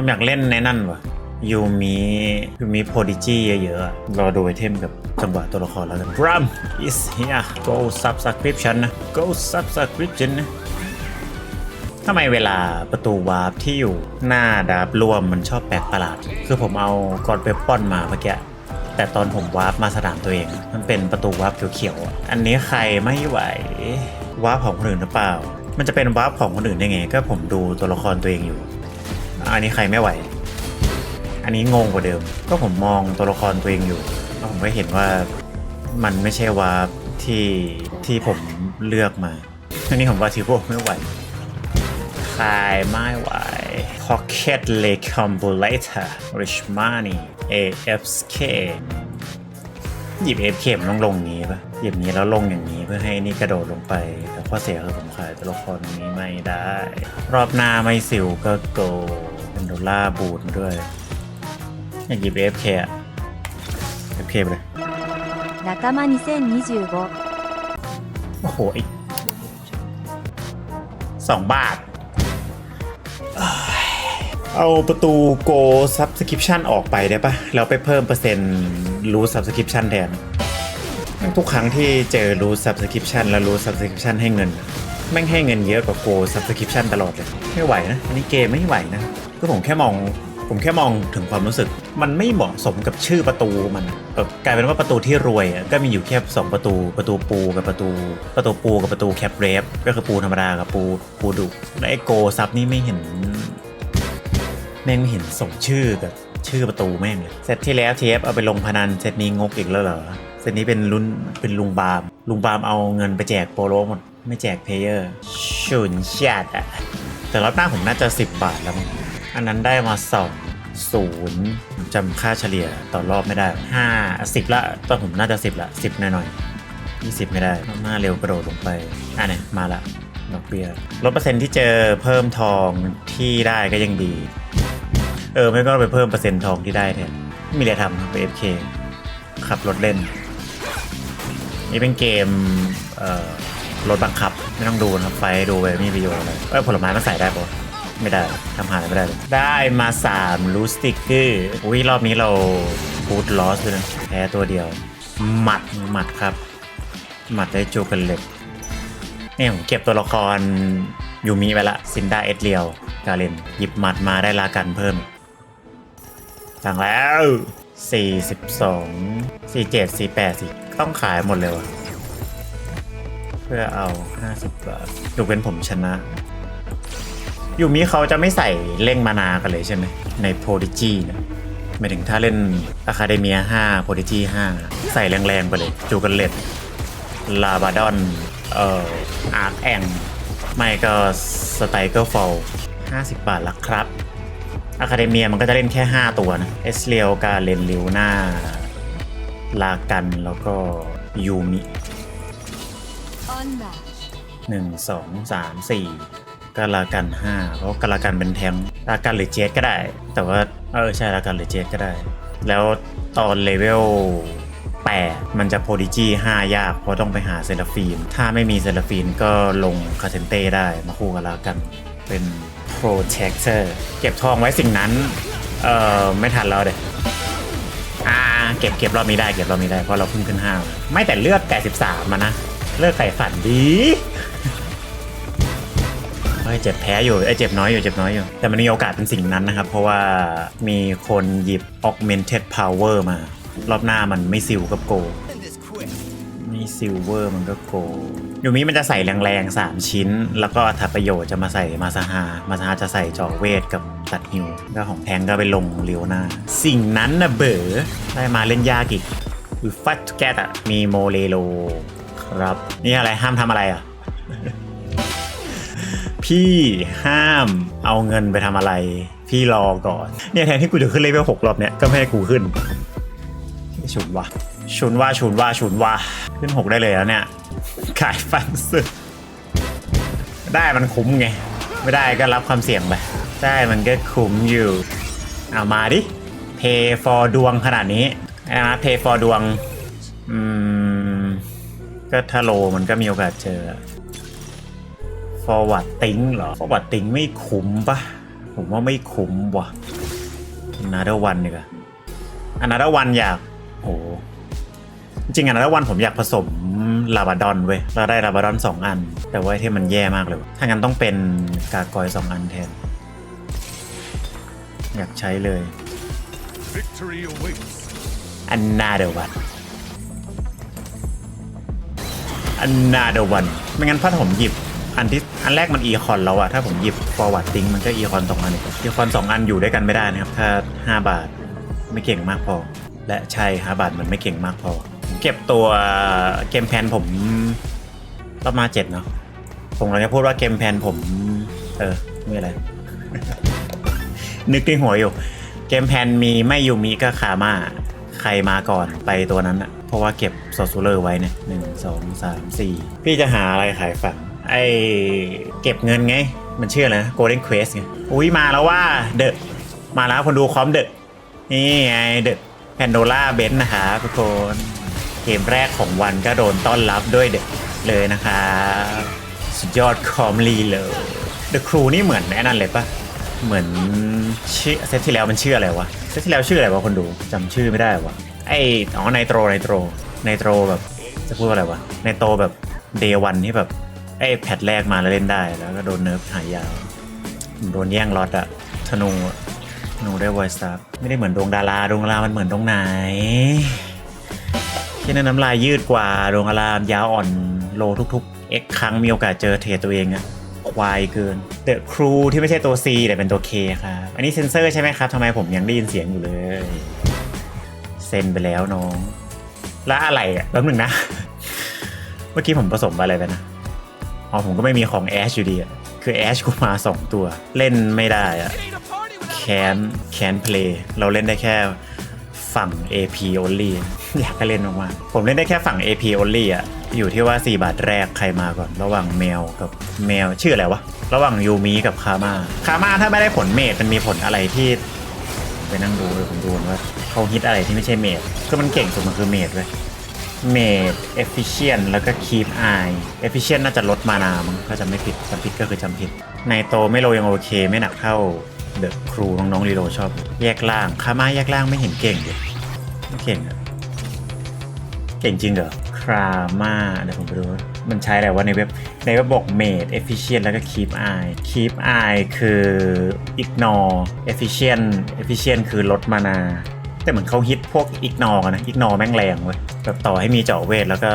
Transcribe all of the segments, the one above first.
ผมอยากเล่นในนั่นวะยูมียูมีโพดิจีเยอะๆ รอดูไอเทมกับจังหวะตัวละครแล้วกัน Bram is here go subscription นะ go subscription นะทำไมเวลาประตูวาร์ปที่อยู่หน้าดาบรวมมันชอบแปลกประหลาด คือผมเอากอดเปปอนมาเมื่อกี้แต่ตอนผมวาร์ปมาสนามตัวเอง มันเป็นประตูวาร์ปเขียวๆ อันนี้ใครไม่ไหว วาร์ปของคนอื่นหรือเปล่า มันจะเป็นวาร์ปของคนอื่นได้ไง ก็ผมดูตัวละครตัวเองอยู่ อันนี้ใครไม่ไหว อันนี้งงกว่าเดิม ก็ผมมองตัวละครตัวเองอยู่แล้วผมก็เห็นว่ามันไม่ใช่วาร์ปที่ที่ผมเลือกมาอันนี้ผมว่าทิโบไม่ไหวใครไม่ไหว Pocket Lake Combulator Rich Money AFK หยิบ AFK มันต้องลงงนี้ปะหยิบนี้แล้วลงอย่างนี้เพื่อให้นี่กระโดดลงไป แต่ข้อเสียคือผมขายตัวละครนี้ไม่ได้ รอบหน้าไม่สิวก็โก เป็นดอลลาร์บูทมาด้วย อยากหยิบ AFK อะ AFK ไปเลย仲間2025โอ้โหอีกสองบาทเอ้ยเอาประตูโก subscription ออกไปได้ปะแล้วไปเพิ่มเปอร์เซ็นต์รู้ subscription แทนแม่งทุกครั้งที่เจอรู้ subscription แล้วรู้ subscription ให้เงิน แม่งให้เงินเยอะกว่าโก subscription ตลอดเลย ไม่ไหวนะ อันนี้เกมไม่ไหวนะ ก็ผมแค่มอง ผมแค่มองถึงความรู้สึก มันไม่เหมาะสมกับชื่อประตูมันแบบกลายเป็นว่าประตูที่รวยอะก็มีอยู่แค่สองประตู ประตูปูกับประตู ประตูปูกับประตูแคปเรฟก็คือปูธรรมดากับปูปูดุและไอโกซับนี่ไม่เห็นแม่งไม่เห็นส่งชื่อกับชื่อประตูแม่งเลยเซตที่แล้วเทฟเอาไปลงพนันเซตนี้งกอีกแล้วเหรอเซตนี้เป็นรุ่นเป็นลุงบาม ลุงบามเอาเงินไปแจกโปโลหมดไม่แจกเพลเยอร์ชุนชัดอะแต่รอบหน้าผมน่าจะ 10 บาทแล้วมั้ง อันนั้นได้มา2ศูนย์จำค่าเฉลี่ยต่อรอบไม่ได้ห้าสิบละตอนผมน่าจะ10ละ10หน่อยๆ20ไม่ได้รอบหน้าเร็วกระโดดลงไปอะเนี่ยมาละดอกเบี้ยลดเปอร์เซ็นต์ที่เจอเพิ่มทองที่ได้ก็ยังดี เออ ไม่ก็ไปเพิ่มเปอร์เซ็นต์ทองที่ได้แทนไม่มีอะไรทำไป FK ขับรถเล่น นี่เป็นเกมเอ่อรถบังคับ ไม่ต้องดูนะครับ ไฟดูไปไม่มีประโยชน์อะไรเออผลไม้มันใส่ได้ปะ ไม่ได้ทำหาอะไรไม่ได้เลยได้มา3รูสติกเกอร์อุ้ยรอบนี้เราพูดลอสด้วยนะแพ้ตัวเดียว หมัดหมัดครับ หมัดได้จูกันเล็กเนี่ยผมเก็บตัวละครยูมิไปละซินดาเอสเรียวกาเลนหยิบหมัดมาได้ลากันเพิ่มสั่งแล้ว 42 47 48สิต้องขายหมดเลยวะเพื่อเอา 50บาทยกเว้นผมชนะ ยูมิเขาจะไม่ใส่เร่งมานากันเลยใช่ไหมในโพดิจีเนี่ยหมายถึงถ้าเล่นอะคาเดเมีย5โพดิจี5ใส่แรงๆไปเลยจูกันเลตลาบาดอนเอ่ออาร์คแองไม่ก็สไตเกอร์ฟอล50 บาทละครับอะคาเดเมียมันก็จะเล่นแค่ 5 ตัวนะเอสเรียวกาเลนลิวหน้าลากันแล้วก็ยูมิหนึ่งสองสามสี่ ก็ลากันห้าเพราะกาลากันเป็นแทงลากันหรือเจสก็ได้ แต่ว่าเออใช่ลากันหรือเจสก็ได้ แล้วตอนเลเวล8มันจะโพดิจี5ยาก เพราะต้องไปหาเซราฟีน ถ้าไม่มีเซราฟีนก็ลงคาเซนเต้ได้มาคู่กับลากันเป็นโปรเทคเตอร์เก็บทองไว้สิ่งนั้น เออไม่ทันแล้วเด็อ่าเก็บเก็บรอบนี้ได้เก็บรอบนี้ได้เพราะเราเพิ่งขึ้นห้าไม่แต่เลือด83มานะ เลือดไข่ฝันดี ฮ้ยเจ็บแพ้อยู่ไอ้เจ็บน้อยอยู่เจ็บน้อยอยู่ แต่มันมีโอกาสเป็นสิ่งนั้นนะครับ เพราะว่ามีคนหยิบ augmented power มา รอบหน้ามันไม่ซิลกับโกไม่ซิลเวอร์มันก็โกยูมิมันจะใส่แรงๆ 3 ชิ้น แล้วก็ถัดประโยชน์จะมาใส่มาซาฮามาซาฮาจะใส่จอกเวทกับตัดฮิวก็ของแทงก็ไปลงเลี้ยวหน้า สิ่งนั้นนะเบ๋อได้มาเล่นยากอีกวิฟัตแกตอะมีโมเลโลครับ นี่อะไรห้ามทำอะไรอะ พี่ห้ามเอาเงินไปทำอะไร พี่รอก่อน เนี่ยแทนที่กูจะขึ้นเลเวลหกรอบเนี่ยก็ไม่ให้กูขึ้นฉุนวะฉุนว่าฉุนว่าฉุนว่าขึ้นหกได้เลยแล้วเนี่ย ขายฟันสุดได้มันคุ้มไง ไม่ได้ก็รับความเสี่ยงไปได้มันก็คุ้มอยู่เอามาดิ pay for ดวงขนาดนี้นะ pay for ดวง อืม ก็ถ้าโลมันก็มีโอกาสเจอ forward ติ้งเหรอ forward ติ้งไม่คุ้มปะผมว่าไม่คุ้มว่ะนาดวันดีกว่าอนาดวันอยากโอ้จริงๆอนาดวันผมอยากผสมลาบาดอนเว้ยเราได้ลาบาดอนสองอัน แต่ว่าไอเที่มันแย่มากเลยว่ะถ้างั้นต้องเป็นกากอยสองอันแทน อยากใช้เลย Victory awaits. อันนาเดวันอันนาเดวันไม่งั้นถ้าผมหยิบ อันที่อันแรกมันอีคอนแล้วอะถ้าผมหยิบ forward ติ้งมันก็อีคอนสองอันอีคอนสองอันอยู่ด้วยกันไม่ได้นะครับ ถ้า 5 บาทไม่เก่งมากพอ และใช่5บาทมันไม่เก่งมากพอ เก็บตัวเกมแพนผมประมาณเจ็ดเนาะผมเราจะพูดว่าเกมแพนผม เออไม่อะไร นึกในหัวอยู่ เกมแพนมีไม่อยู่มิก็คามาใครมาก่อนไปตัวนั้นอะเพราะว่าเก็บโซซูเลอร์ไว้เนี่ยหนึ่งสองสามสี่พี่จะหาอะไรขายฝัน ไอเก็บเงินไง มันเชื่ออะไรนะ Golden Quest ไง อุ้ยมาแล้วว่าเดอะมาแล้วคนดูคอมเดอะนี่ไงเดอะแพนโดล่าเบนนะคะทุกคนเกมแรกของวันก็โดนต้อนรับด้วยเดอะเลยนะคะสุดยอดคอมลีเลยเดอะครูนี่เหมือนไอ้นั่นเลยปะเหมือนชื่อเซตที่แล้วมันชื่ออะไรวะเซตที่แล้วชื่ออะไรวะคนดูจำชื่อไม่ได้วะไออ๋อไนโตรไนโตรไนโตรแบบจะพูดว่าอะไรวะไนโตรแบบเดวันที่แบบ ไอ้แพทแรกมาแล้วเล่นได้แล้วก็โดนเนิร์ฟหายยาว โดนแย่งล็อตอะธนูอะธนูได้ไวสตาร์ไม่ได้เหมือนดวงดาราดวงดารามันเหมือนตรงไหนที่นั่นน้ำลายยืดกว่าดวงอารามยาวอ่อนโลทุกๆ X ครั้งมีโอกาสเจอเทตัวเองอะควายเกินเดอะครูที่ไม่ใช่ตัว C แต่เป็นตัว K ครับอันนี้เซนเซอร์ใช่ไหมครับทำไมผมยังได้ยินเสียงอยู่เลยเซ็นไปแล้วน้อง แล้วอะไรอะแป๊บหนึ่งนะ เมื่อกี้ผมผสมอะไรไปนะ อ๋อผมก็ไม่มีของแอชอยู่ดีอะคือแอชกูมา 2 ตัว เล่นไม่ได้อะแคนแคนเพลย์เราเล่นได้แค่ฝั่ง AP only อยากให้เล่นมากๆผมเล่นได้แค่ฝั่ง AP only อะอยู่ที่ว่า 4 บาทแรกใครมาก่อน ระหว่างแมวกับแมวชื่ออะไรวะ ระหว่างยูมิกับคามาคามาถ้าไม่ได้ผลเมดมันมีผลอะไรที่ไปนั่งดูเลยผมดูว่าเขาฮิตอะไรที่ไม่ใช่เมดคือมันเก่งสุดมันคือเมดเว้ย เมดเอฟฟิเชียนแล้วก็คีปไอเอฟฟิเชียนน่าจะลดมานามั้งถ้าจำไม่ผิดจำผิดก็คือจำผิด ในโตไม่โลยังโอเคไม่หนักเท่าเดอะครูน้องๆรีโลชอบ แยกล่างคามาแยกล่างไม่เห็นเก่งเลยไม่เก่งอะเก่งจริงเหรอครามาเดี๋ยวผมไปดู มันใช้อะไรวะในเว็บ ในเว็บบอก made efficient แล้วก็ keep eye keep eye คือ ignore efficient efficient คือลดมานา แต่เหมือนเขาฮิตพวก ignore กันนะ ignore แม่งแรงเว้ยแบบต่อให้มีเจาะเวทแล้วก็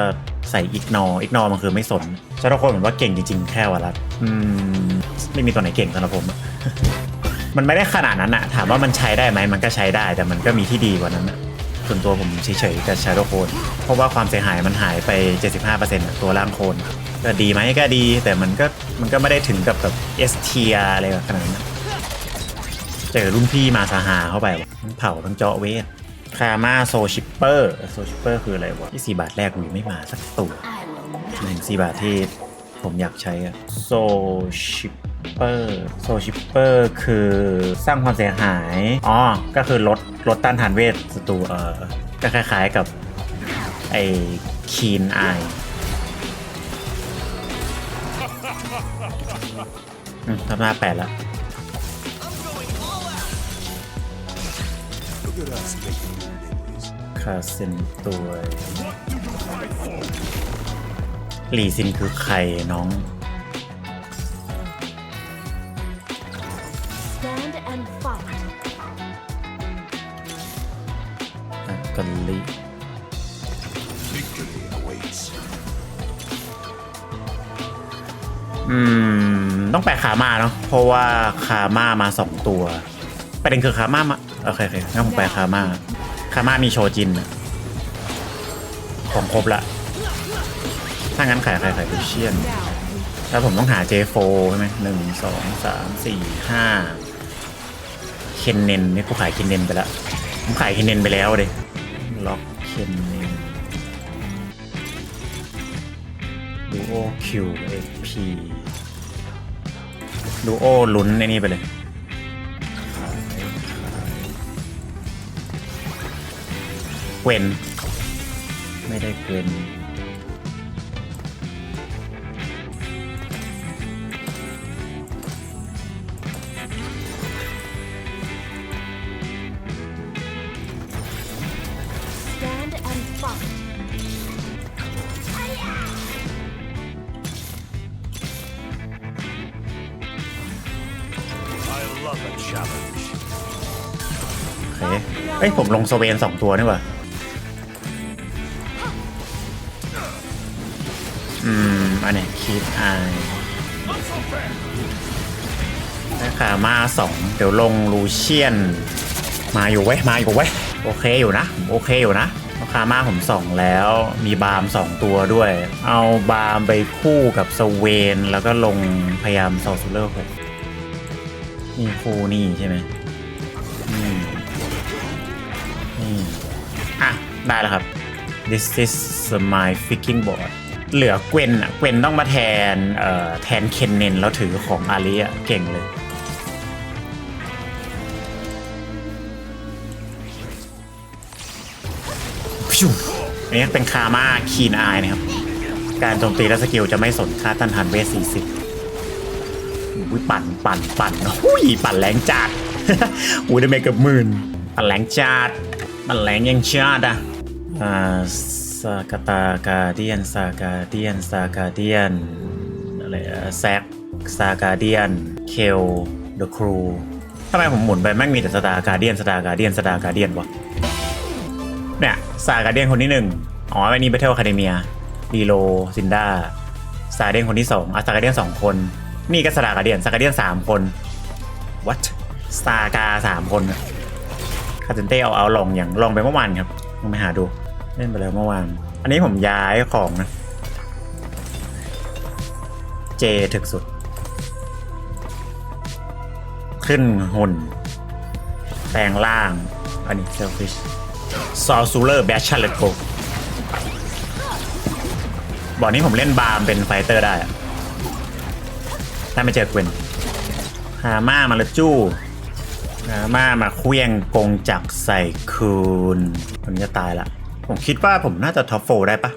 ใส่ ignore ignore มันคือไม่สนชาทุกคนเหมือนว่าเก่งจริงๆแค่วารัตอืมไม่มีตัวไหนเก่งสำหรับผมอะมันไม่ได้ขนาดนั้นอะถามว่ามันใช้ได้ไหมมันก็ใช้ได้แต่มันก็มีที่ดีกว่านั้นอะส่วนตัวผมเฉยๆกับชาโดโคนเพราะว่าความเสียหายมันหายไป 75%ตัวร่างโคนก็ดีไหมก็ดี แต่มันก็มันก็ไม่ได้ถึงกับแบบเอสเทียอะไรแบบขนาดนั้น เจอรุ่นพี่มาซาฮาเข้าไปวะทั้งเผาทั้งเจาะเวทคามาโซชิปเปอร์โซชิปเปอร์คืออะไรวะที่สี่บาทแรกกูไม่มาสักตัวหนึ่งสี่บาทที่ผมอยากใช้อะโซชิปเปอร์โซชิปเปอร์คือสร้างความเสียหาย อ๋อ ก็คือลดลดต้านทานเวทศัตรูเออก็คล้ายๆกับ ไอ้คีนไอทำหน้าแปดแล้ว คาเซนตัวหลีซินคือใครน้อง Stand and fight. อักกาลิ Victory awaits. อืม ต้องแปลขามาเนาะเพราะว่าขามามาสองตัวประเด็นคือขามามา โอเคโอเคงั้นผมแปลขามาขามามีโชจินอะของครบละ ถ้างั้นขายขายขายพิเชียน แล้วผมต้องหา J4 ใช่ไหมหนึ่งสองสามสี่ห้าเคนเนนนี่กูขายเคนเนนไปแล้วผมขายเคนเนนไปแล้วเลยล็อกเคนเนนดูโอคิวเอพีดูโอลุ้นในนี่ไปเลย เกวนไม่ได้เควนโอเคเอ้ยผมลงสเวนสองตัวนี่ว่า คีดไอได้ขามาสองเดี๋ยวลงลูเชียน มาอยู่เว้ยมาอยู่เว้ยโอเคอยู่นะโอเคอยู่นะราคามาผมสองแล้วมีบาร์มสองตัวด้วย เอาบาร์มไปคู่กับสเวนแล้วก็ลงพยายามซอซูเลอร์หกนี่คู่นี่ใช่ไหมนี่นี่อะ ได้แล้วครับ this is my freaking board เหลือเกวนอะเกวนต้องมาแทนเอ่อแทนเคนเนนแล้วถือของอาริอะเก่งเลย พิวอันนี้เป็นคามาคีนอายนะครับ การโจมตีและสกิลจะไม่สนค่าต้านทานเวท40อุ้ยปั่นปั่นปั่นอุ้ยปั่นแรงจัดอุ้ยได้เมเกือบหมื่นปั่นแรงจัดปั่นแรงยังจัดอะอ่า ซากาตากาเดียนซากาเดียนซากาเดียนอะไรแซกซากาเดียนเคลเดอะครูทำไมผมหมุนไปแม่งมีแต่สตาร์การเดียนสตาร์การเดียนสตาร์การเดียนวะเนี่ยซาการเดียนคนที่หนึ่งอ๋อไอันนี้ Battle Academia ดีโลซินดาซาเดียนคนที่สองอะซาการเดียนสองคน นี่ก็สตาการเดียนซาการเดียนสามคน what สตากาสามคนคาเซนเต้เอาเอาลองอย่างลองไปเมื่อวานครับลองไปหาดู เล่นไปแล้วเมื่อวาน อันนี้ผมย้ายของนะ เจถึกสุด ขึ้นหุ่น แปลงล่าง อันนี้เซลฟิชซอลซูเลอร์แบชเชั่นเลตโกบอกนี้ผมเล่นบาร์มเป็นไฟเตอร์ได้อะถ้าไม่เจอเกวนฮาม่ามาละจู้ฮาม่ามาเคลี้ยงกงจักใส่คืนคนนี้จะตายละ ผมคิดว่าผมน่าจะท็อปโฟได้ปะ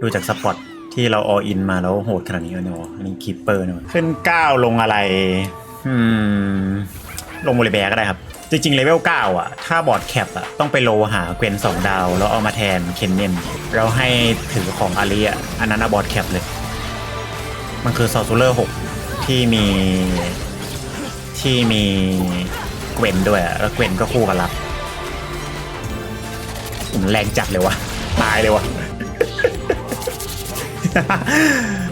ดูจากสปอตที่เราออินมาแล้วโหดขนาดนี้เนาะอันนี้คีปเปอร์เนาะขึ้น9ลงอะไร อืม ลงโมเลแบก็ได้ครับ จริงๆ เลเวล9อะ ถ้าบอร์ดแคปอะ ต้องไปโลหาเกวน2ดาว แล้วเอามาแทนเคนเนนเราให้ถือของอารีอะ อันนั้นอะบอร์ดแคปเลย มันคือซอซูเลอร์6ที่มีที่มีเกวนด้วยอะแล้วเกวนก็คู่กับรับ ผมแรงจัดเลยวะตายเลยวะ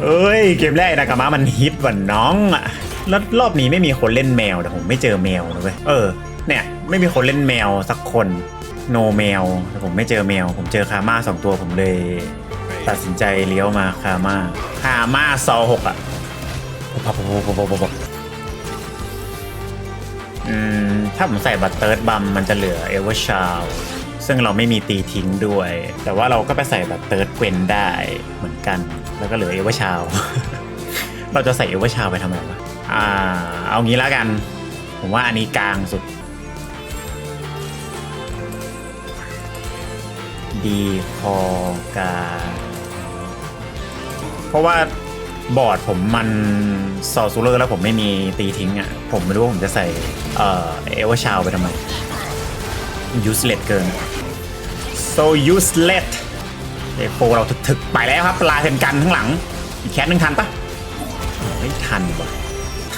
เอ้ย เกมแรกนากามะมันฮิตว่ะน้องอะแล้วรอบนี้ไม่มีคนเล่นแมวแต่ผมไม่เจอแมวนะเว้ยเออ เนี่ย ไม่มีคนเล่นแมวสักคนโนแมวแต่ผมไม่เจอแมว ผมเจอคาม่าสองตัวผมเลย ตัดสินใจเลี้ยวมาคาม่าคาม่าซอหกอะปั๊บปั๊บปั๊บปั๊บปั๊บปั๊บอืมถ้าผมใส่บัตรเติร์ดบัมมันจะเหลือเอเวอร์ชาว ซึ่งเราไม่มีตีทิ้งด้วย แต่ว่าเราก็ไปใส่แบัตรเติร์ดเกวนได้เหมือนกัน แล้วก็เหลือเอเวอร์ชาว เราจะใส่เอเวอร์ชาวไปทำไมวะอ่า เอางี้แล้วกัน ผมว่าอันนี้กลางสุด ดีคอกา เพราะว่าบอร์ดผมมันซอซูเลอร์แล้วผมไม่มีตีทิ้งอะ ผมไม่รู้ว่าผมจะใส่ เอ่อเอเวอร์ชาวไปทำไม useless เกิน so useless เอโฟเราถึกๆไปแล้วครับลาเซนกันข้างหลัง อีกแคสหนึ่งทันปะไม่ทันว่ะ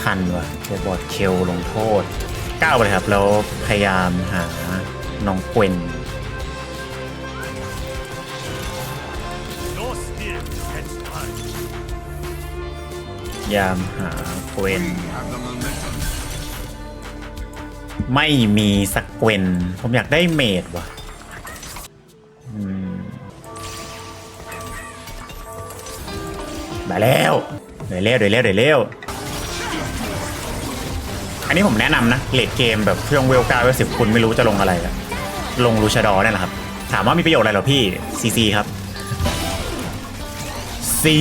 ทันว่ะเดี๋ยวบอร์ดเคลลงโทษก้าวไปเลยครับ แล้วพยายามหาน้องเกวน No spirit against mine. พยายามหาเกวน Have the momentum. ไม่มีสักเกวนผมอยากได้เมดว่ะ มาแล้วเดี๋ยวเร็วเดี๋ยวเร็วเดี๋ยวเร็วอันนี้ผมแนะนำนะเลดเกมแบบช่วงเวลเก้าเวลสิบคุณไม่รู้จะลงอะไรอะลงลูชาดอร์นี่แหละครับ ถามว่ามีประโยชน์อะไรหรอพี่ซีซีครับซี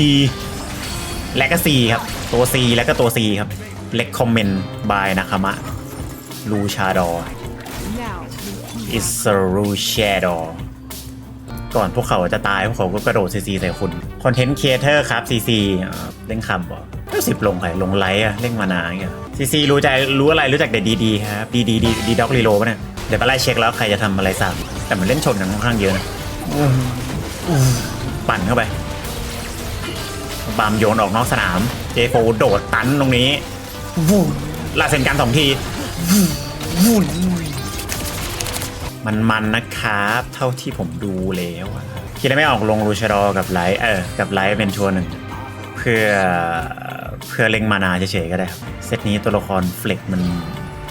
และก็ซีครับ ตัว C แล้วก็ตัว C ครับเล็กคอมเมนต์บายนะคามะลูชาดออิสรูชาดอก่อนพวกเขาจะตายพวกเขาก็กระโดดซีซีใส่คุณ คอนเทนต์ครีเอเตอร์ครับซีซีเล่นคำบอกสิบลงใครลงไลค์อะเล่นมานาอย่างเงี้ยซีซีรู้ใจรู้อะไรรู้จักแต่ดีดีครับดีดีดีดีด็อกรีโลป่ะเนี่ยเดี๋ยวไปไล่เช็คแล้วใครจะทำอะไรซ้ำแต่มันเล่นชนกันค่อนข้างเยอะนะปั่นเข้าไปบามโยนออกนอกสนามเจโฟโดดตันตรงนี้วูลาเซนกันสองทีวุ่นมันมันนะครับ เท่าที่ผมดูแล้วอะ คิดแล้ไม่ออกลงรูชดอกับไลท์เออกับไลท์เป็นชัวร์หนึ่งเพื่อเพื่อเล็งมานาเฉยๆก็ได้ครับเซตนี้ตัวละครเฟล็กมัน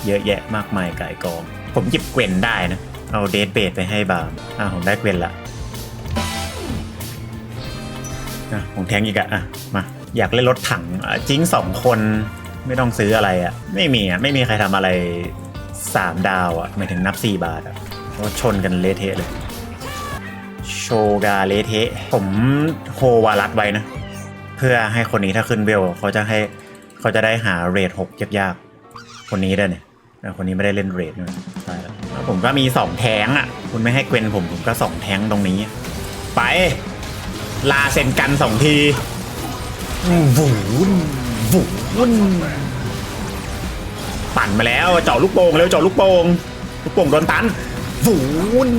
เยอะแยะมากมายก่ายกอง ผมหยิบเกวนได้นะ เอาเดทเบดไปให้บาร์มอะผมได้เกวนละอะผมแทงอีกอะอะมาอยากเล่นรถถังจิ้งสองคนไม่ต้องซื้ออะไรอะไม่มีอะไม่มีใครทำอะไรสามดาวอะหมายถึงนับสี่บาทอะเพราะว่าชนกันเละเทะเลย โชกาเละเทะผมโฮวารัดไว้นะ เพื่อให้คนนี้ถ้าขึ้นเวลเขาจะให้เขาจะได้หาเรทหกยากๆ คนนี้ได้เนี่ยแต่คนนี้ไม่ได้เล่นเรทด้วยใช่แล้วแล้วผมก็มีสองแทงอะ คุณไม่ให้เกวนผมผมก็สองแทงตรงนี้ ไป ลาเซนกันสองทีวูนวูนปั่นมาแล้วเจาะลูกโป่งเร็วเจาะลูกโป่งลูกโป่งโดนตัน วูน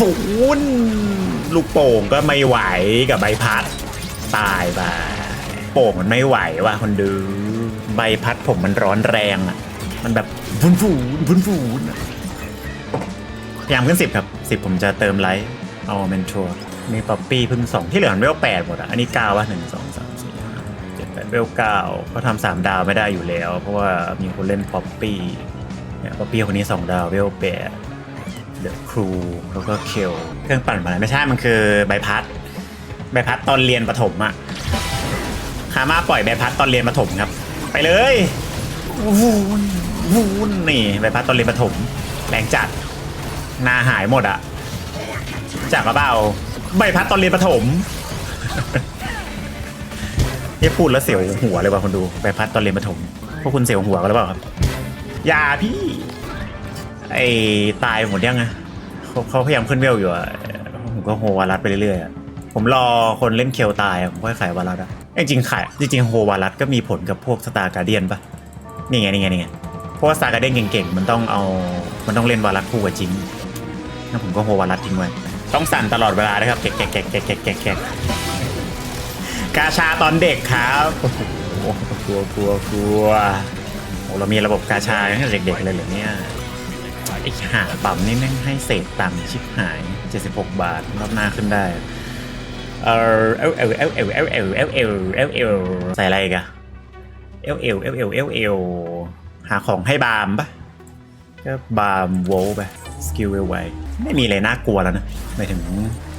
วูนลูกโป่งก็ไม่ไหวกับใบพัด ตายไปโป่งมันไม่ไหวว่ะคนดูใบพัดผมมันร้อนแรงอะ มันแบบฟุนฟูนฟุนฟูนพยายามขึ้นสิบครับสิบผมจะเติมไลท์เอาเมนทัวร์มีป๊อปปี้เพิ่งสองที่เหลือมันเวลแปดหมดอะ อันนี้เก้าวะหนึ่งสองสามสี่ห้าเจ็ดแปดเวลเก้าเขาทำสามดาวไม่ได้อยู่แล้ว เพราะว่ามีคนเล่นป๊อปปี้เนี่ยป๊อปปี้คนนี้สองดาวเวลแปด เดอะครูแล้วก็เคลเครื่องปั่นมาไม่ใช่มันคือใบพัด ใบพัดตอนเรียนประถมอะคามาปล่อยใบพัดตอนเรียนประถมครับ ไปเลยวูนวูนนี่ใบพัดตอนเรียนประถมแรงจัดนาหายหมดอะจากกระเป๋าใบพัดตอนเรียนประถมนี่พูดแล้วเสียวหัวเลยว่ะคนดูใบพัดตอนเรียนประถมพวกคุณเสียวหัวกันหรือเปล่าครับอย่าพี่ ไอ้ตายหมดยังไงเขาเขาพยายามขึ้นเวลอยู่อะผมก็โฮวารัสไปเรื่อยๆอะผมรอคนเล่นเคลตายอะผมค่อยขายวารัสอะจริงๆขายจริงๆโฮวารัสก็มีผลกับพวกสตาร์การเดียนปะนี่ไงนี่ไงนี่ไงเพราะว่าสตาร์การเดียนเก่งๆมันต้องเอามันต้องเล่นวารัสคู่กับจริงงั้นผมก็โฮวารัสทิ้งไว้ต้องสั่นตลอดเวลานะครับแกะแกะแกะแกะแกะแกะแกะกาชาตอนเด็กครับโอ้โหกลัวกลัวกลัวโอ้เรามีระบบกาชาตั้งแต่เด็กๆเลยเหรอเนี่ยไอ้หาปั๊มนี่แม่งให้เศษตังค์ชิบหาย 76 บาทรอบหน้าขึ้นได้ เออเอลเอลเอลเอลเอลเอลเอลเอลเอลเอลใส่อะไรกันเอลเอลเอลเอลเอลเอลหาของให้บามปะก็บามโวลไปสกิลเวลไวไม่มีอะไรน่ากลัวแล้วนะหมายถึง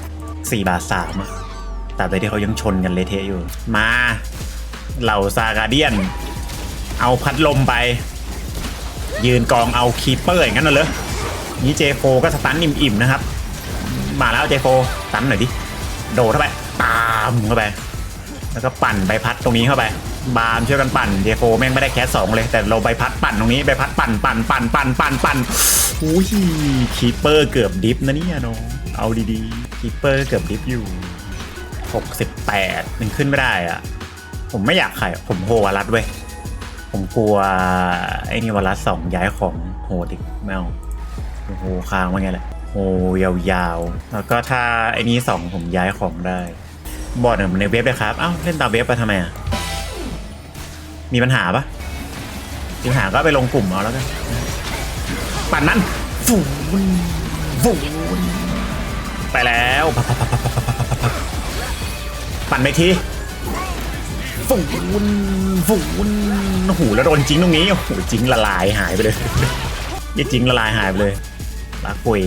4 บาท3อะแต่ไปที่เขายังชนกันเละเทะอยู่ มา เหล่าซาการเดียน เอาพัดลมไป ยืนกองเอาคีเปอร์อย่างนั้นน่ะเลยนี่เจโฟก็สตันอิ่มๆนะครับ มาแล้วเจโฟสตันหน่อยดิ โดดเข้าไป ตามเข้าไป แล้วก็ปั่นใบพัดตรงนี้เข้าไป บามช่วยกันปั่น เจโฟแม่งไม่ได้แคสสองเลย แต่เราใบพัดปั่นตรงนี้ ใบพัดปั่นปั่นปั่นปั่นปั่นปั่นอุ้ยคีเปอร์เกือบดิฟนะเนี่ยน้อง เอาดีๆ คีเปอร์เกือบดิฟอยู่ 68มันขึ้นไม่ได้อะผมไม่อยากขายผมโฮวารัดเว้ย ผมกลัวไอ้นี่วันละสองย้ายของโหดอีกไม่เอาโหค้างว่าไงแหละโหยาวๆ แล้วก็ถ้าไอ้นี่สองผมย้ายของได้ บอร์ดในเว็บเลยครับ เอ้าเล่นตามเว็บไปทำไมอะ มีปัญหาปะมีปัญหาก็ไปลงกลุ่มเอาแล้วกันปั่นมันฟูนฟูนไปแล้ว ปั่นไปที ฝูนฝูนโอ้โหแล้วโดนจริงตรงนี้โอ้โหจริงละลายหายไปเลยยี่จริงละลายหายไปเลยลาคุย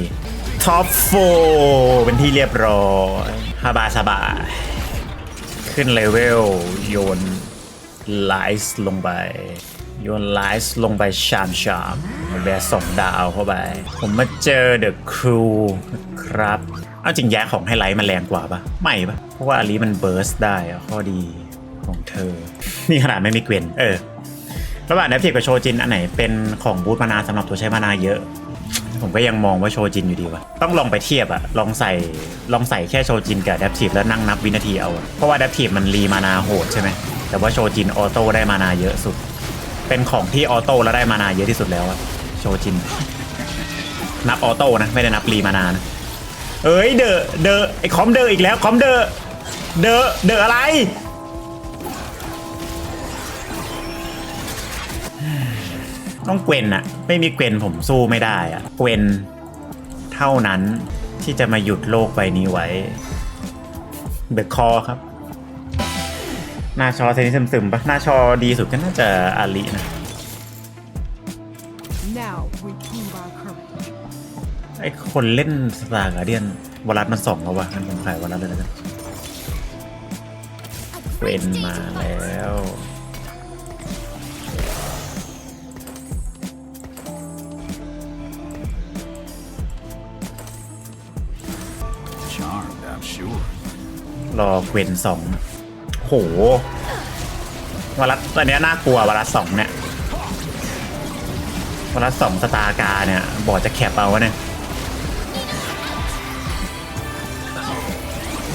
ท็อปโฟเป็นที่เรียบร้อยฮาบาซาบาขึ้นเลเวลโยนไลซ์ลงไปโยนไลซ์ลงไปชามชามแบสสองดาวเข้าไป ผมมาเจอเดอะครูครับ เอาจริงแย้ของให้ไลท์มันแรงกว่าปะไม่ปะเพราะว่าอันนี้มันเบิร์สได้ข้อดี ของเธอ นี่ขนาดไม่มีเกวนเออ ระหว่างเดฟทีฟกับโชจินอันไหนเป็นของบูทมานาสำหรับตัวใช้มานาเยอะ ผมก็ยังมองว่าโชจินอยู่ดีวะต้องลองไปเทียบอะลองใส่ลองใส่แค่โชจินกับเดฟทีฟแล้วนั่งนับวินาทีเอาอะเพราะว่าเดฟทีฟมันรีมานาโหดใช่ไหมแต่ว่าโชจินออโต้ได้มานาเยอะสุด เป็นของที่ออโต้แล้วได้มานาเยอะที่สุดแล้วอะโชจิน นับออโต้นะไม่ได้นับรีมานานะเอ้ยเดอะเดอะไอคอมเดอะอีกแล้วคอมเดอะเดอะเดอะอะไร ต้องเกวนอะไม่มีเกวนผมสู้ไม่ได้อะเกวนเท่านั้นที่จะมาหยุดโลกใบนี้ไว้เดอะคอครับ หน้าชอเซนิซึมๆปะหน้าชอดีสุดก็น่าจะอาลีนะ Now we prove our courage. ไอคนเล่นสตาร์การเดียนวลัสมันสองแล้ววะงั้นผมขายวลัสเลยแล้วกันเวนมาแล้ว รอเวนสองโหวลัสตอนนี้น่ากลัววลัสสองเนี่ยวลัสสองสตาร์การเนี่ย บอดจะแคปเอาวะเนี่ย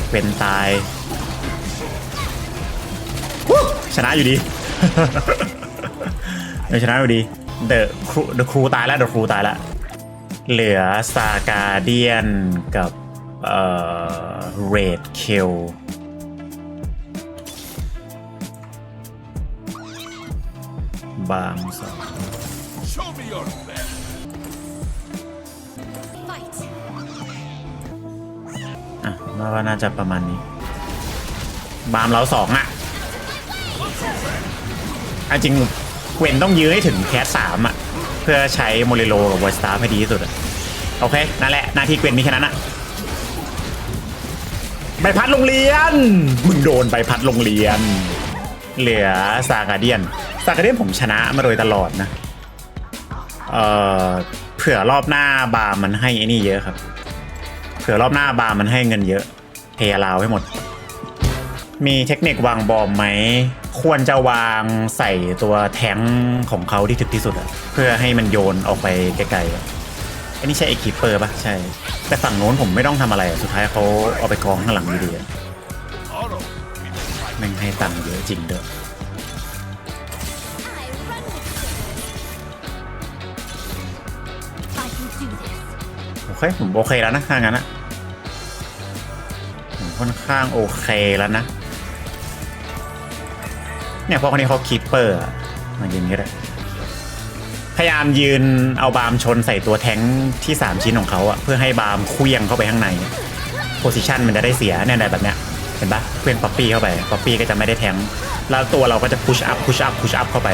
เวนตายชนะอยู่ดีเดี๋ยวชนะอยู่ดี เดอะครูเดอะครูตายแล้วเดอะครูตายแล้ว เหลือซากาเดียนกับ เอ่อ เรดเคลบางสอง Show me your best. อะว่าว่าน่าจะประมาณนี้ บามเราสองอะอันจริงเกวนต้องยื้อให้ถึงแคสสามอะ เพื่อใช้โมเรโลกับวอสตาร์ให้ดีที่สุดอะ โอเค นั่นแหละ หน้าที่เกวนมีแค่นั้นอะ ใบพัดโรงเรียน มึงโดนใบพัดโรงเรียน เหลือซากาเดียนซากาเดียนผมชนะมาโดยตลอดนะ เอ่อเผื่อรอบหน้าบาร์มันให้ไอ้นี่เยอะครับ เผื่อรอบหน้าบาร์มันให้เงินเยอะเทลาวให้หมด มีเทคนิควางบอมไหม ควรจะวางใส่ตัวแท้งของเขาที่ถึกที่สุดอะเพื่อให้มันโยนออกไปไกลๆ อะอันนี้ใช่ไอคิปเปอร์ปะใช่ แต่ฝั่งโน้นผมไม่ต้องทำอะไรอะสุดท้ายเขาเอาไปกองข้างหลังอยู่ดีอะแม่งให้ตังค์เยอะจริงเด้อโอเคผมโอเคแล้วนะถ้างั้นนะผมค่อนข้างโอเคแล้วนะ เนี่ยพวกคนนี้เขาคีปเปอร์อะมันอย่างนี้แหละ พยายามยืนเอาบาร์มชนใส่ตัวแท้งที่ 3 ชิ้นของเขาอะเพื่อให้บาร์มเคลี้ยงเข้าไปข้างในโพซิชันมันจะได้เสียเนี่ยแบบเนี้ยเห็นปะเคลื่อนป๊อปปี้เข้าไปป๊อปปี้ก็จะไม่ได้แทงแล้วตัวเราก็จะพุชอัพพุชอัพพุชอัพเข้าไป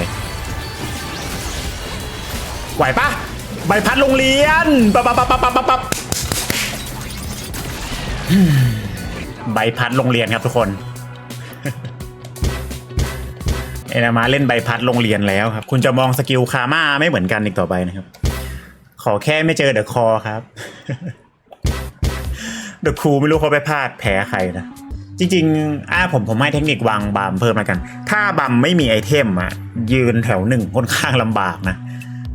ไหวปะใบพัดโรงเรียนปับปับปับปับปับปับอืมใบพัดโรงเรียนครับทุกคน เอนามาเล่นใบพัดโรงเรียนแล้วครับ คุณจะมองสกิลคาม่าไม่เหมือนกันอีกต่อไปนะครับ ขอแค่ไม่เจอเดอะคอครับ เดอะครูไม่รู้เขาไปพลาดแพ้ใครนะ จริงๆอ่าผมผมให้เทคนิควางบามเพิ่มแล้วกัน ถ้าบัมไม่มีไอเทมอะยืนแถวหนึ่งค่อนข้างลำบากนะ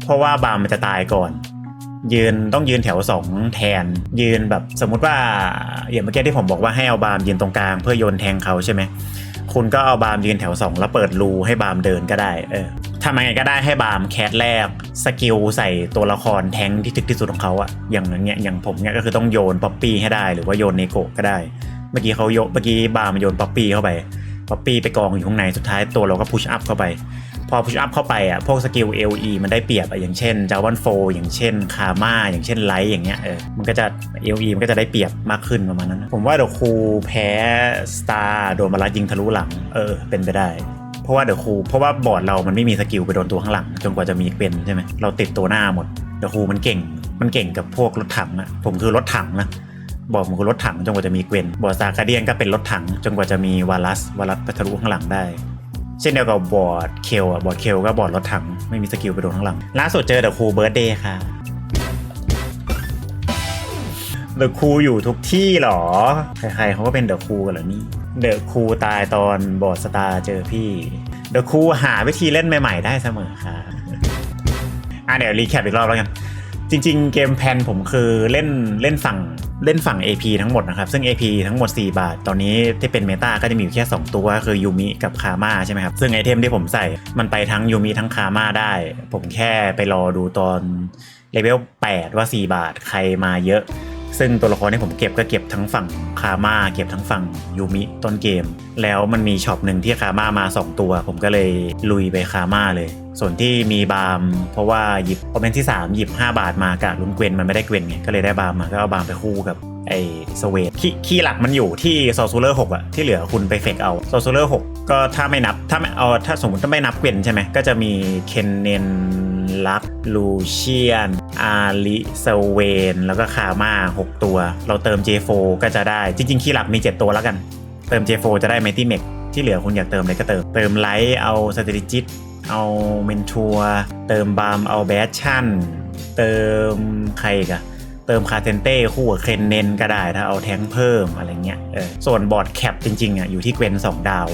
เพราะว่าบามมันจะตายก่อน ยืนต้องยืนแถวสองแทน ยืนแบบสมมุติว่าอย่างเมื่อกี้ที่ผมบอกว่าให้เอาบามยืนตรงกลางเพื่อโยนแทงเขาใช่ไหม คุณก็เอาบามยืนแถวสองแล้วเปิดรูให้บามเดินก็ได้เออทำยังไงก็ได้ให้บามแคสแรกสกิลใส่ตัวละครแทงที่ถึกที่สุดของเขาอะอย่างนั้นเนี้ยอย่างผมเนี้ยก็คือต้องโยนป๊อปปี้ให้ได้หรือว่าโยนเนโกะก็ได้ เมื่อกี้เขาโยเมื่อกี้บามโยนป๊อปปี้เข้าไปป๊อปปี้ไปกองอยู่ข้างในสุดท้ายตัวเราก็พุชอัพเข้าไป พอพุชอัพเข้าไปอะพวกสกิล LE มันได้เปรียบอะอย่างเช่นจาวันโฟอย่างเช่นคาม่าอย่างเช่นไลท์อย่างเงี้ยเออมันก็จะ LE มันก็จะได้เปรียบมากขึ้นประมาณนั้นผมว่าเดี๋ยวครูแพ้สตาร์โดนมาลัดยิงทะลุหลังเออเป็นไปได้เพราะว่าเดี๋ยวครูเพราะว่าบอร์ดเรามันไม่มีสกิลไปโดนตัวข้างหลัง จนกว่าจะมีเป็นใช่ไหมเราติดตัวหน้าหมดเดี๋ยวครูมันเก่ง มันเก่งกับพวกรถถังอะผมคือรถถังนะบอกผมคือรถถังจนกว่าจะมีเกวนบอร์ดซาคาเดียนก็เป็นรถถังจนกว่าจะมีวาลัสวาลัสไปทะลุข้างหลังได้ เช่นเดียวกับบอร์ดเคลอะบอร์ดเคลก็บอร์ดรถถังไม่มีสกิลไปโดนข้างหลัง ล่าสุดเจอเดอะคูเบิร์ดเดย์ค่ะเดอะคูอยู่ทุกที่เหรอ ใครๆเขาก็เป็นเดอะคูกันเหรอนี่ เดอะคูตายตอนบอร์ดสตาร์เจอพี่ เดอะคูหาวิธีเล่นใหม่ๆได้เสมอค่ะ อะเดี๋ยวรีแคปอีกรอบแล้วกัน จริง ๆ เกมแพนผมคือเล่นเล่นฝั่งเล่นฝั่ง AP ทั้งหมดนะครับ ซึ่ง AP ทั้งหมด 4 บาท ตอนนี้ที่เป็นเมตาก็จะมีอยู่แค่ 2 ตัวคือยูมิกับคาม่าใช่ไหมครับ ซึ่งไอเทมที่ผมใส่มันไปทั้งยูมิทั้งคาม่าได้ ผมแค่ไปรอดูตอนเลเวล8 ว่า 4 บาทใครมาเยอะ ซึ่งตัวละครที่ผมเก็บก็เก็บทั้งฝั่งคาม่าเก็บทั้งฝั่งยูมิต้นเกม แล้วมันมีช็อปหนึ่งที่คาม่ามา 2 ตัว ผมก็เลยลุยไปคาม่าเลย ส่วนที่มีบาร์มเพราะว่าหยิบคอมเมนต์ที่ 3 หยิบ 5 บาทมากะลุ้นเกวนมันไม่ได้เกวนไงก็เลยได้บาร์มมาก็เอาบาร์มไปคู่กับไอ้สเวทคีย์คีย์หลักมันอยู่ที่ซอซูเลอร์6อะที่เหลือคุณไปเฟกเอาซอซูเลอร์6ก็ถ้าไม่นับถ้าไม่เอาถ้าสมมติถ้าไม่นับเกวนใช่ไหมก็จะมีเคนเนน ลัก ลูเชียน อาริสเวน แล้วก็คาม่า 6 ตัว เราเติม J4 ก็จะได้ จริงๆ คีย์หลักมี 7 ตัวแล้วกัน เติม J4 จะได้ m ม t ี m เมกที่เหลือคุณอยากเติมอะไรก็เติม เติมไลท์เอาสต r จิต เอาเมนทัว เติมบาร์มเอาแบชชั่น เติมใครกะเติมคาเทนเต้คู่กับเคนเนนก็ได้ถ้าเอาแทงเพิ่มอะไรเงี้ย เออ ส่วนบอร์ดแคปจริงๆอะอยู่ที่เกวน2 ดาว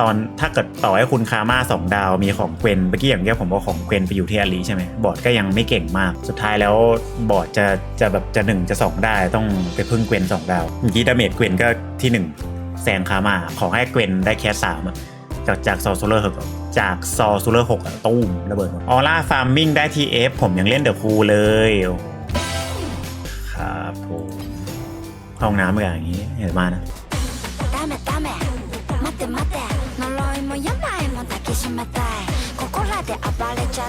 ตอนถ้าเกิดต่อให้คุณคาม่าสองดาวมีของเกวนเมื่อกี้อย่างเงี้ยผมบอกของเกวนไปอยู่ที่อาลีใช่ไหมบอร์ดก็ยังไม่เก่งมาก สุดท้ายแล้วบอร์ดจะจะแบบจะหนึ่งจะสองได้ต้องไปพึ่งเกวนสองดาวเมื่อกี้ดาเมจเกวนก็ที่หนึ่งแซงคาม่าขอให้เกวนได้แค่สามจากจากซอซูเลอร์หกจากซอซูเลอร์หกตู้มระเบิดออร่าฟาร์มมิ่งได้ทีเอฟผมยังเล่นเดอะคูเลยครับผมห้องน้ำเหมือนอย่างนี้เห็นมานะ めたい。ここらで暴れちゃっ